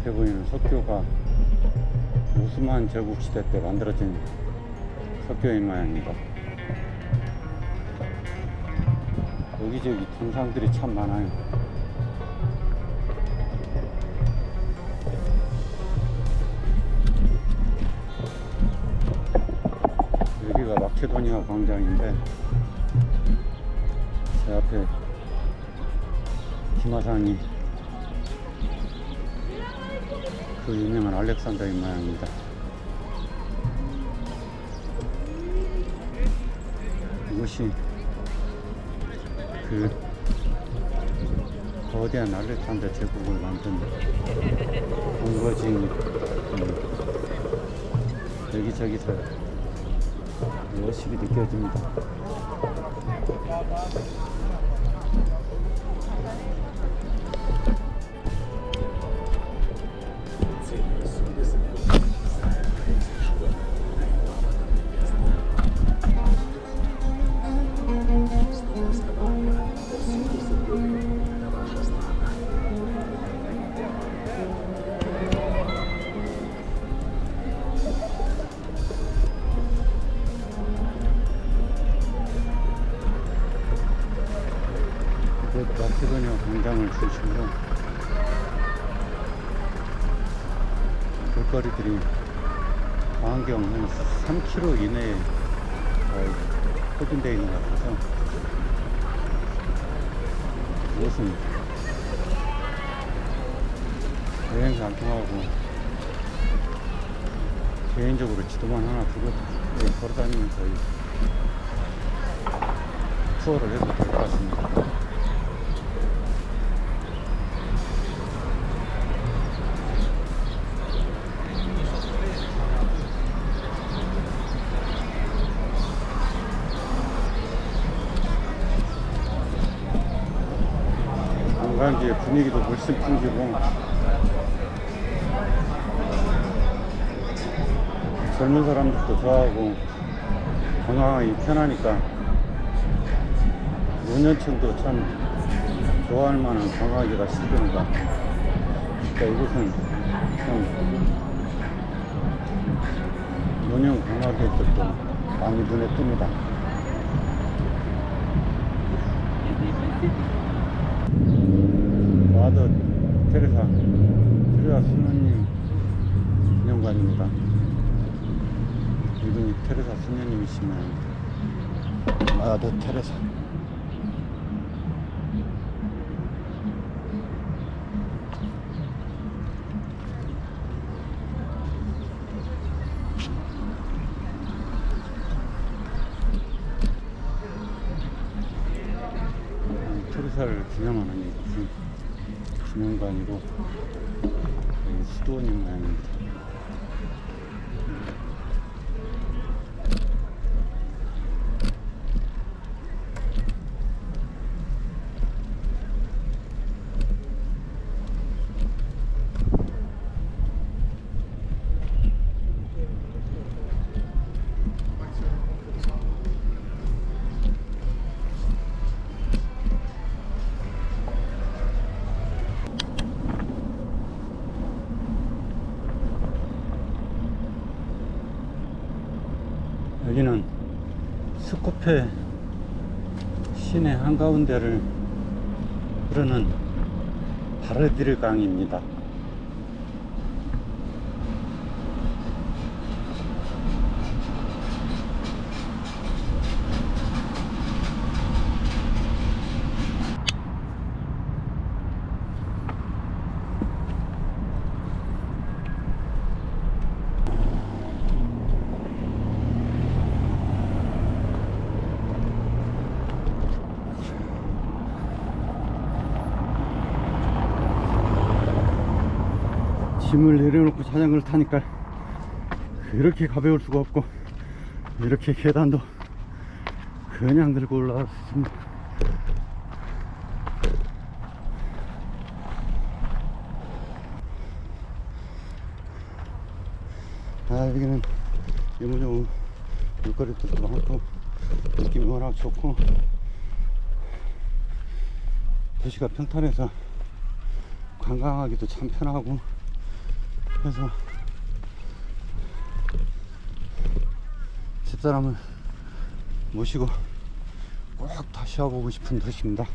앞에 보이는 석교가 오스만 제국시대 때 만들어진 석교인 모양입니다. 여기저기 동상들이 참 많아요. 여기가 마케도니아 광장인데 제 앞에 기마상이 그 유명한 알렉산더인 모양입니다. 이곳이 그 거대한 알렉산더 제국을 만든 본거지인 여기저기서 모습이 느껴집니다. 그 마케도니아 광장을 중심으로 볼거리들이 반경 한 3km 이내에 어, 포진되어 있는 것 같아서 이것은 여행사 안 통하고 개인적으로 지도만 하나 두고 걸어다니면서 이 투어를 해도 될 것 같습니다. 분위기도 훨씬 풍기고 젊은 사람들도 좋아하고 관광하기 편하니까 노년층도 참 좋아할 만한 관광지가 시드니까 그러니까 이곳은 참 노년 관광객들도 많이 눈에 띕니다. 마더 테레사 테레사 수녀님 기념관입니다. 이분이 테레사 수녀님이시면 마더 테레사 이 테레사를 기념하는 이곳은 기념관이고 여기 수 여기는 스코페 시내 한가운데를 흐르는 바르디르 강입니다. 짐을 내려놓고 자전거를 타니까 그렇게 가벼울 수가 없고 이렇게 계단도 그냥 들고 올라왔습니다. 아 여기는 이모저모 물거리들도 많고 느낌이 워낙 좋고 도시가 평탄해서 관광하기도 참 편하고 그래서 집사람을 모시고 꼭 다시 와보고 싶은 도시입니다.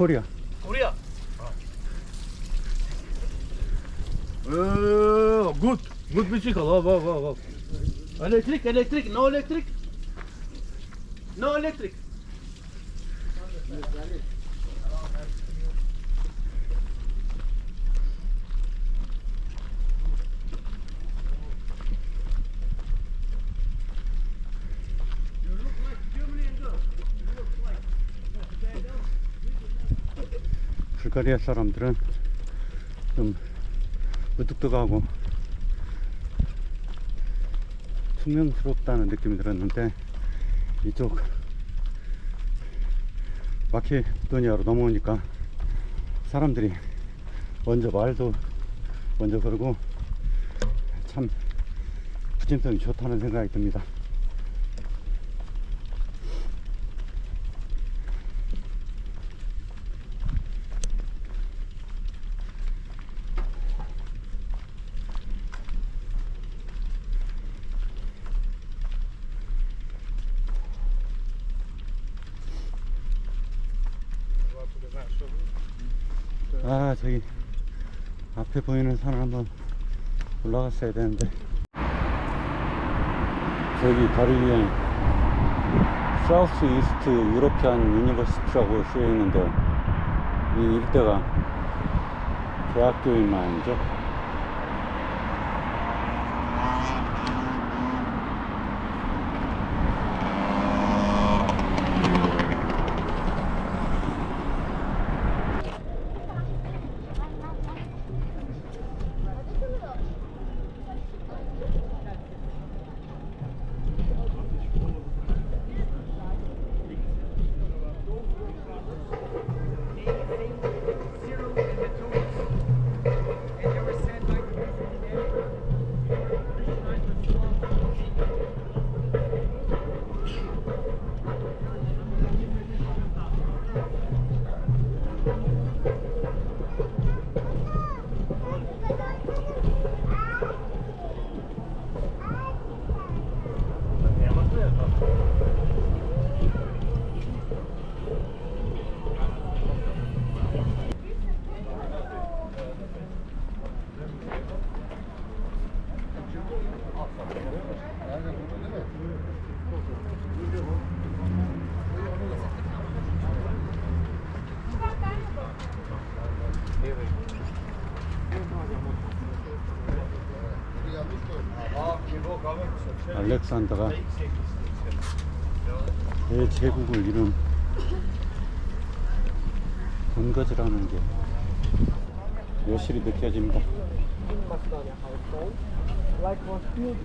코리아. good. Good bicycle. Oh, wow, wow, wow. Electric, electric, no electric. No electric. 불가리아 사람들은 좀 우뚝뚝하고 퉁명스럽다는 느낌이 들었는데 이쪽 마케도니아로 넘어오니까 사람들이 먼저 말도 먼저 걸고 참 부침성이 좋다는 생각이 듭니다. 아 저기 앞에 보이는 산을 한번 올라갔어야 되는데. 저기 다리 위에 사우스 이스트 유로피안 유니버시티라고 쓰여 있는데 이 일대가 대학교인 모양이죠 알렉산더가 대제국을 이룬 본거지라는 게 여실히 느껴집니다. Like what field?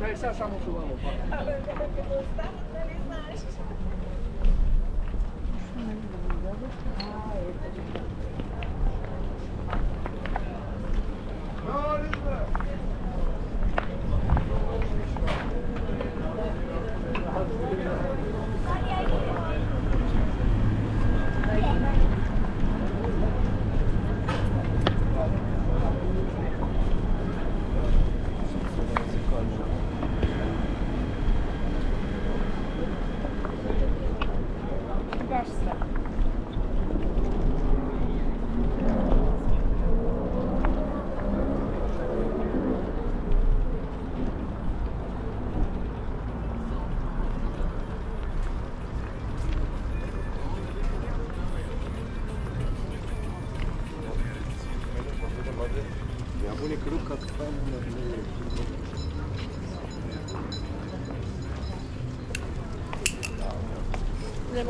Deve ser achar muito bom. Não, não, não.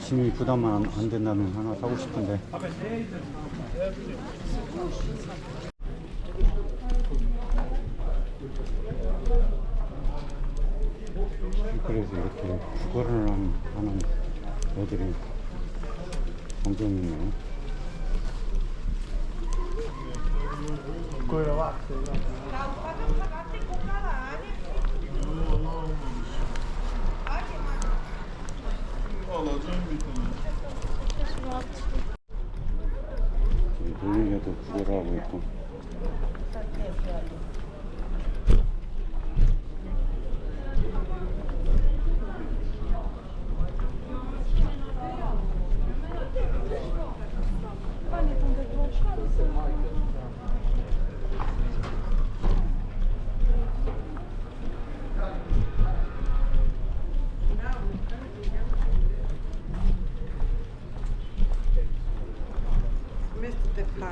짐이 부담 안, 안 된다면 하나 사고 싶은데. 그래서 이렇게 구걸을 한- 하는 애들이 종종 있네요. 구걸을 하 고있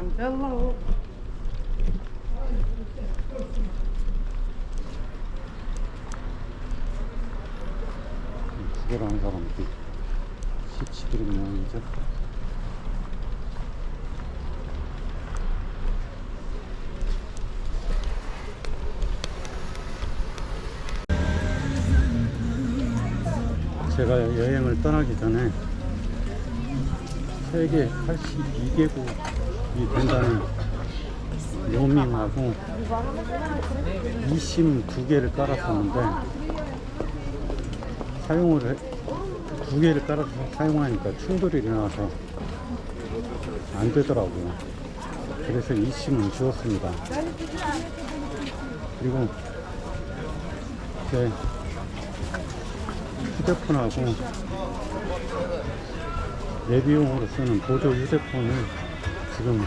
고 Mr. Hello. 구걸하는 사람들이 17인 모양이죠 제가 여행을 떠나기 전에 세계 82개국 이 된다는 로밍하고 이심 두 개를 깔았었는데 사용을 해, 두 개를 깔아서 사용하니까 충돌이 일어나서 안 되더라고요. 그래서 이심은 지웠습니다. 그리고 제 휴대폰하고 내비용으로 쓰는 보조 휴대폰을 지금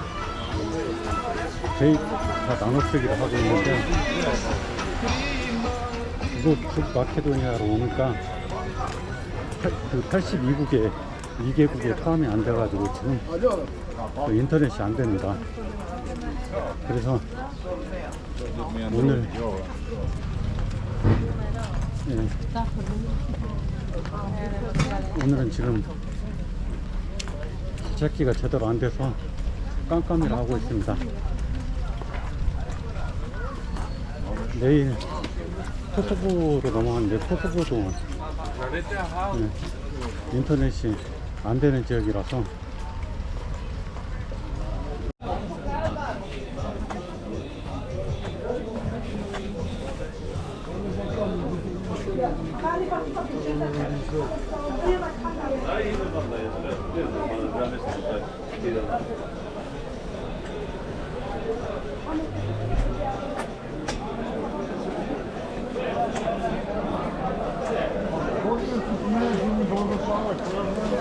데이터 나눠 쓰기를 하고 있는데 이거 북마케도니아로 오니까 팔- 그 82국에 2개국에 포함이 안 돼가지고 지금 그 인터넷이 안 됩니다. 그래서 오늘 예. 오늘은 지금 찾기가 제대로 안 돼서 깜깜이를 하고 있습니다. 내일 토토부로 넘어가는데 토토부도 네, 인터넷이 안 되는 지역이라서 Thank you.